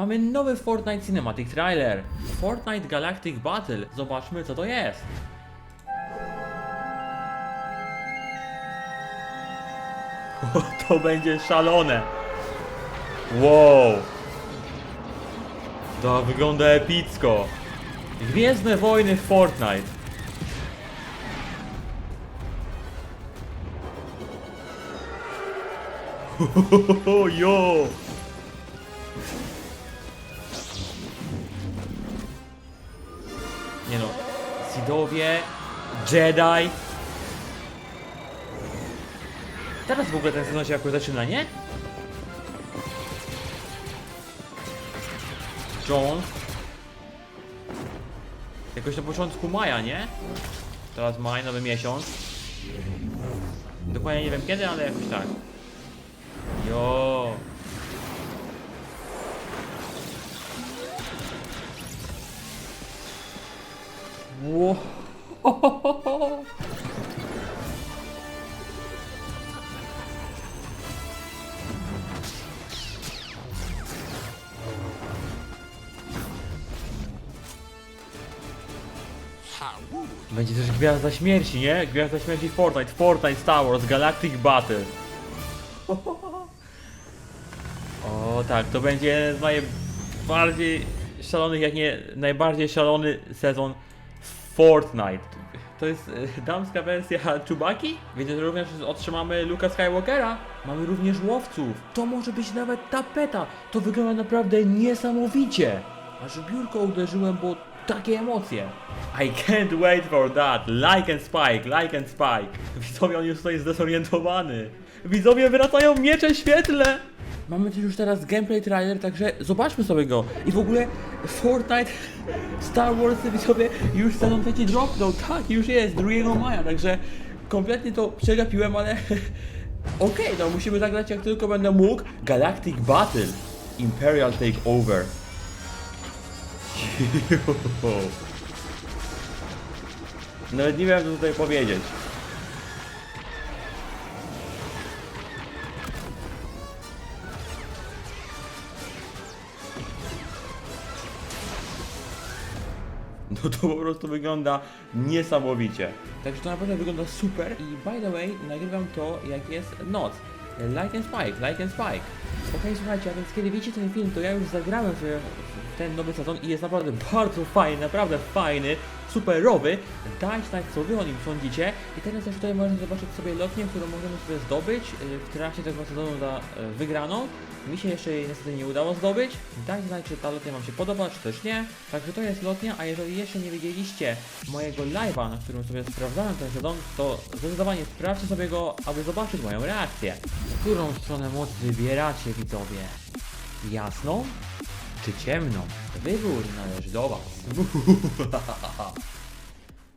mamy nowy Fortnite Cinematic Trailer. Fortnite Galactic Battle. Zobaczmy co to jest. To będzie szalone. Wow. To wygląda epicko. Gwiezdne wojny w Fortnite. Jo! Nie no, Sidowie, Jedi. Teraz w ogóle ten sezon się jakoś zaczyna, nie? Jones. Jakoś na początku maja, nie? Teraz maj, nowy miesiąc. Dokładnie nie wiem kiedy, ale jakoś tak. Będzie też Gwiazda Śmierci, nie? Gwiazda Śmierci Fortnite, Fortnite Star Wars, Galactic Battle. O tak, to będzie z najbardziej szalonych, jak nie najbardziej szalony sezon Fortnite. To jest e, damska wersja Chewbacki? Widzę, że również otrzymamy Luka Skywalkera. Mamy również łowców. To może być nawet tapeta. To wygląda naprawdę niesamowicie. Aż w biurko uderzyłem, bo takie emocje. I can't wait for that. Like and spike, like and spike. Widzowie, on już tutaj jest zdezorientowany. Widzowie wracają miecze świetle. Mamy też już teraz gameplay trailer, także zobaczmy sobie go. I w ogóle Fortnite Star Wars widzowie już sezon trzeci dropnął. Tak, już jest 2 maja, także kompletnie to przegapiłem, ale okej, no musimy zagrać jak tylko będę mógł. Galactic Battle Imperial Takeover. Nawet nie wiem co tutaj powiedzieć. No to po prostu wygląda niesamowicie. Także to naprawdę wygląda super i by the way nagrywam to jak jest noc. Like and Spike, like and Spike. Okej, słuchajcie, a więc kiedy widzicie ten film, to ja już zagrałem w ten nowy sezon i jest naprawdę bardzo fajny, naprawdę fajny, superowy. Dajcie znać, co wy o nim sądzicie. I teraz też tutaj możemy zobaczyć sobie lotnię, którą możemy sobie zdobyć y, w trakcie tego sezonu za y, wygraną. Mi się jeszcze jej niestety nie udało zdobyć. Dajcie znać, czy ta lotnia Wam się podoba, czy też nie. Także to jest lotnia, a jeżeli jeszcze nie widzieliście mojego live'a, na którym sobie sprawdzałem ten sezon, to zdecydowanie sprawdźcie sobie go, aby zobaczyć moją reakcję. Którą stronę mocy wybieracie, widzowie? Jasną czy ciemną? Wybór należy do Was.